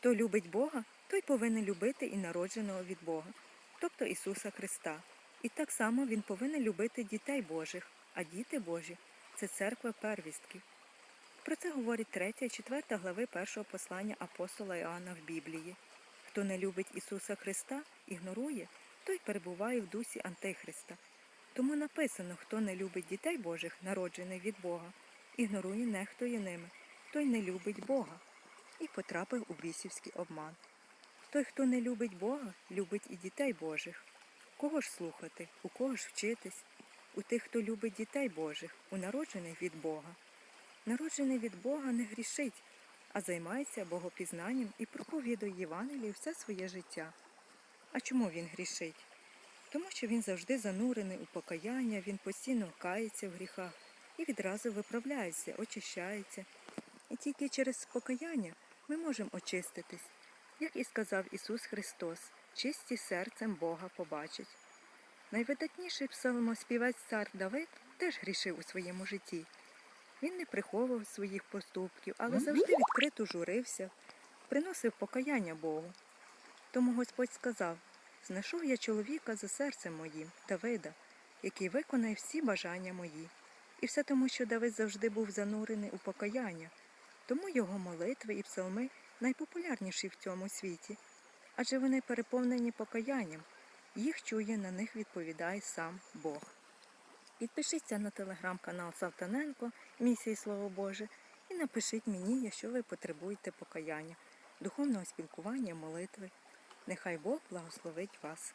Хто любить Бога, той повинен любити і народженого від Бога, тобто Ісуса Христа. І так само Він повинен любити дітей Божих, а діти Божі це церква первістків. Про це говорить 3 і 4 глави першого послання апостола Іоанна в Біблії. Хто не любить Ісуса Христа, ігнорує, той перебуває в дусі Антихриста. Тому написано, хто не любить дітей Божих, народжених від Бога, ігнорує, нехтує ними, той не любить Бога і потрапив у бісівський обман. Той, хто не любить Бога, любить і дітей Божих. Кого ж слухати, у кого ж вчитись? У тих, хто любить дітей Божих, у народжених від Бога. Народжений від Бога не грішить, а займається богопізнанням і проповідує Євангелію все своє життя. А чому він грішить? Тому що він завжди занурений у покаяння, він постійно кається в гріхах і відразу виправляється, очищається. І тільки через покаяння ми можемо очиститись, як і сказав Ісус Христос, чисті серцем Бога побачить. Найвидатніший псалмоспівець цар Давид теж грішив у своєму житті. Він не приховував своїх поступків, але завжди відкрито журився, приносив покаяння Богу. Тому Господь сказав: знайшов я чоловіка за серцем моїм, Давида, який виконає всі бажання мої. І все тому, що Давид завжди був занурений у покаяння, тому його молитви і псалми найпопулярніші в цьому світі, адже вони переповнені покаянням, їх чує, на них відповідає сам Бог. Підпишіться на телеграм-канал Савтаненко Місії Слово Боже і напишіть мені, якщо ви потребуєте покаяння, духовного спілкування, молитви. Нехай Бог благословить вас.